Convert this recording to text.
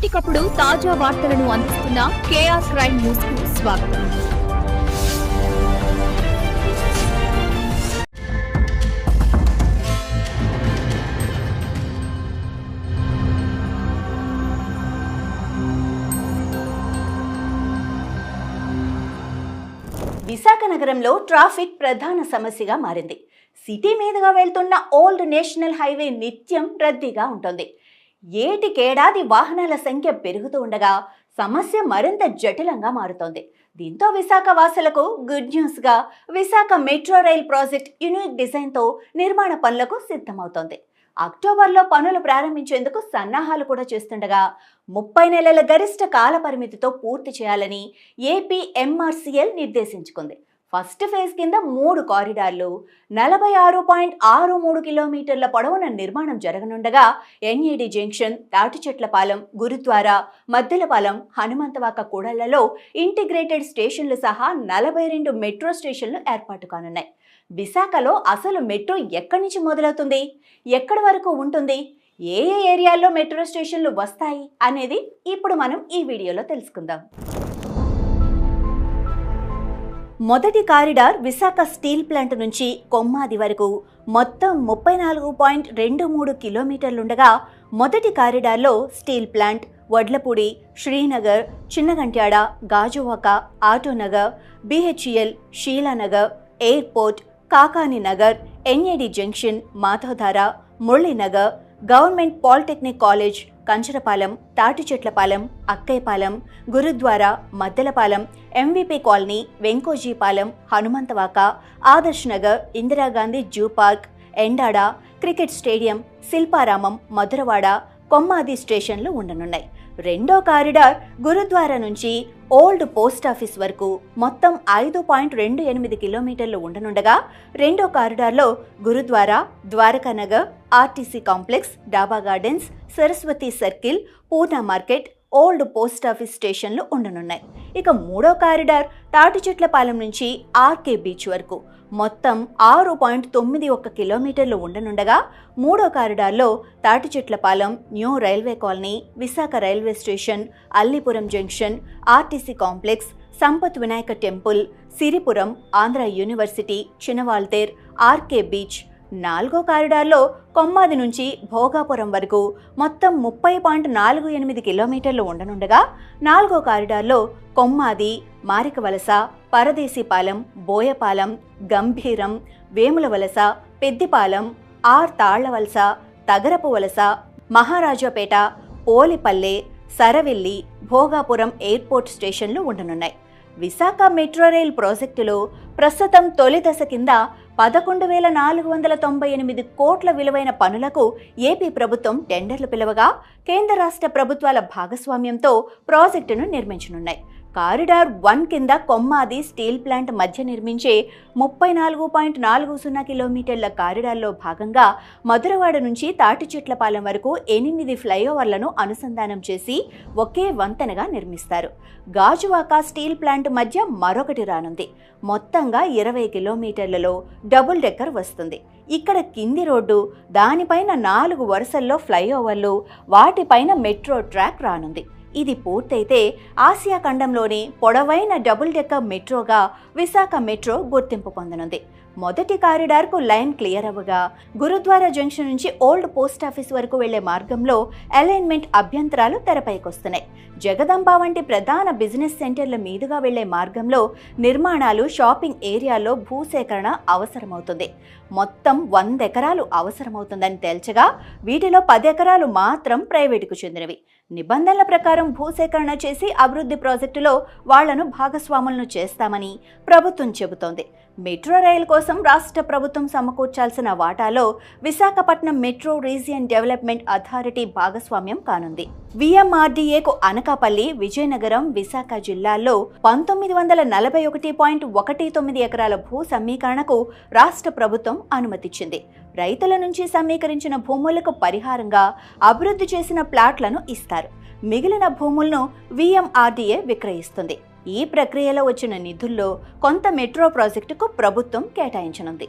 ఎప్పటికప్పుడు తాజా వార్తలను అందిస్తున్న కేఆర్ క్రైమ్ న్యూస్కు స్వాగతం. విశాఖ నగరంలో ట్రాఫిక్ ప్రధాన సమస్యగా మారింది. సిటీ మీదుగా వెళ్తున్న ఓల్డ్ నేషనల్ హైవే నిత్యం రద్దీగా ఉంటుంది. ఏటికేడాది వాహనాల సంఖ్య పెరుగుతూ ఉండగా సమస్య మరింత జటిలంగా మారుతోంది. దీంతో విశాఖ వాసులకు good న్యూస్గా Visakha metro rail project unique డిజైన్తో నిర్మాణ పనులకు సిద్ధమవుతోంది. అక్టోబర్లో పనులు ప్రారంభించేందుకు సన్నాహాలు కూడా చేస్తుండగా ముప్పై నెలల గరిష్ట కాల పరిమితితో పూర్తి చేయాలని ఏపీ ఎంఆర్సీఎల్ నిర్దేశించుకుంది. ఫస్ట్ ఫేజ్ కింద మూడు కారిడార్లు నలభై ఆరు పాయింట్ ఆరు మూడు కిలోమీటర్ల పొడవున నిర్మాణం జరగనుండగా ఎన్ఏడి జంక్షన్ తాటిచెట్లపాలెం గురుద్వారా మద్దెలపాలెం హనుమంతవాక కూడళ్ళలో ఇంటిగ్రేటెడ్ స్టేషన్లు సహా నలభై రెండు మెట్రో స్టేషన్లు ఏర్పాటు కానున్నాయి. విశాఖలో అసలు మెట్రో ఎక్కడి నుంచి మొదలవుతుంది? ఎక్కడి వరకు ఉంటుంది? ఏ ఏ ఏరియాల్లో మెట్రో స్టేషన్లు వస్తాయి? అనేది ఇప్పుడు మనం ఈ వీడియోలో తెలుసుకుందాం. మొదటి కారిడార్ విశాఖ స్టీల్ ప్లాంట్ నుంచి కొమ్మాది వరకు. మొత్తం ముప్పై నాలుగు పాయింట్ రెండు మూడు కిలోమీటర్లుండగా మొదటి కారిడార్లో steel plant Vadlapudi Srinagar Chinagantyada Gajuwaka Autonagar BHEL Sheelanagar airport Kakani Nagar NAD junction Madhavadhara Muralinagar government polytechnic college Kancharapalem Tatichetlapalem Akkayyapalem Gurudwara Maddilapalem MVP colony Venkojipalem Hanumanthavaka Adarsh Nagar Indira Gandhi zoo park Endada cricket stadium Shilparamam Madhurawada Kommadi స్టేషన్లు ఉండనున్నాయి. రెండో corridor gurdwara నుంచి old post office వరకు మొత్తం ఐదు point రెండు ఎనిమిది కిలోమీటర్లు ఉండనుండగా రెండో కారిడార్లో Gurudwara Dwarakanagar RTC complex Daba gardens Saraswati circle Poorna market old post office స్టేషన్లు ఉండనున్నాయి. ఇక మూడో కారిడార్ తాటిచెట్లపాలెం నుంచి ఆర్కే బీచ్ వరకు. మొత్తం ఆరు పాయింట్ తొమ్మిది ఒక్క కిలోమీటర్లు ఉండనుండగా మూడో కారిడార్లో Tatichetlapalem new railway colony Visakha railway station Allipuram junction RTC complex Sampath Vinayaka temple Siripuram Andhra university Chinawaltair RK beach నాలుగో కారిడార్లో కొమ్మాది నుంచి భోగాపురం వరకు మొత్తం ముప్పై పాయింట్ నాలుగు ఎనిమిది కిలోమీటర్లు ఉండనుండగా నాలుగో కారిడార్లో కొమ్మాది మారికవలస పరదేశీపాలెం బోయపాలెం గంభీరం వేములవలస పెద్దిపాలెం ఆర్ తాళ్ళవలస తగరపు వలస మహారాజాపేట పోలిపల్లె సరవిల్లి భోగాపురం ఎయిర్పోర్ట్ స్టేషన్లు ఉండనున్నాయి. విశాఖ మెట్రో రైల్ ప్రాజెక్టులో ప్రస్తుతం తొలి దశ కింద పదకొండు వేల నాలుగు వందల తొంభై ఎనిమిది కోట్ల విలువైన పనులకు ఏపీ ప్రభుత్వం టెండర్లు పిలవగా కేంద్ర రాష్ట్ర ప్రభుత్వాల భాగస్వామ్యంతో ప్రాజెక్టును నిర్మించనున్నాయి. కారిడార్ వన్ కింద కొమ్మాది స్టీల్ ప్లాంట్ మధ్య నిర్మించే ముప్పై నాలుగు పాయింట్ నాలుగు సున్నా కిలోమీటర్ల కారిడార్లో భాగంగా మధురవాడ నుంచి తాటిచెట్లపాలెం వరకు ఎనిమిది ఫ్లైఓవర్లను అనుసంధానం చేసి ఒకే వంతెనగా నిర్మిస్తారు. గాజువాక స్టీల్ ప్లాంట్ మధ్య మరొకటి రానుంది. మొత్తంగా ఇరవై కిలోమీటర్లలో డబుల్ డెక్కర్ వస్తుంది. ఇక్కడ కింది రోడ్డు దానిపైన నాలుగు వరుసల్లో ఫ్లైఓవర్లు వాటిపైన మెట్రో ట్రాక్ రానుంది. ఇది పూర్తయితే ఆసియా ఖండంలోని పొడవైన డబుల్ డెక్కర్ మెట్రోగా విశాఖ మెట్రో గుర్తింపు పొందనుంది. మొదటి కారిడార్కు లైన్ క్లియర్ అవ్వగా గురుద్వారా జంక్షన్ నుంచి ఓల్డ్ పోస్ట్ ఆఫీస్ వరకు వెళ్ళే మార్గంలో అలైన్మెంట్ అభ్యంతరాలు తెరపైకొస్తున్నాయి. జగదంబ వంటి ప్రధాన బిజినెస్ సెంటర్ల మీదుగా వెళ్ళే మార్గంలో నిర్మాణాలు షాపింగ్ ఏరియాలో భూసేకరణ అవసరమవుతుంది. మొత్తం వంద ఎకరాలు అవసరమవుతుందని తేల్చగా వీటిలో పది ఎకరాలు మాత్రం ప్రైవేటుకు చెందినవి. నిబంధనల ప్రకారం భూసేకరణ చేసి అభివృద్ధి ప్రాజెక్టులో వాళ్ళను భాగస్వాములను చేస్తామని ప్రభుత్వం చెబుతోంది. మెట్రో రైలు కోసం రాష్ట్ర ప్రభుత్వం సమకూర్చాల్సిన వాటాలో Visakhapatnam metro region development authority భాగస్వామ్యం కానుంది. విఎంఆర్డీఏకు అనకాపల్లి విజయనగరం విశాఖ జిల్లాల్లో పంతొమ్మిది వందల నలభై ఒకటి పాయింట్ ఒకటి తొమ్మిది ఎకరాల భూ సమీకరణకు రాష్ట్ర ప్రభుత్వం అనుమతిచ్చింది. రైతుల నుంచి సమీకరించిన భూములకు పరిహారంగా అభివృద్ధి చేసిన ప్లాట్లను ఇస్తారు. మిగిలిన భూములను విఎంఆర్డీఏ విక్రయిస్తుంది. ఈ ప్రక్రియలో వచ్చిన నిధుల్లో కొంత మెట్రో ప్రాజెక్టుకు ప్రభుత్వం కేటాయించనుంది.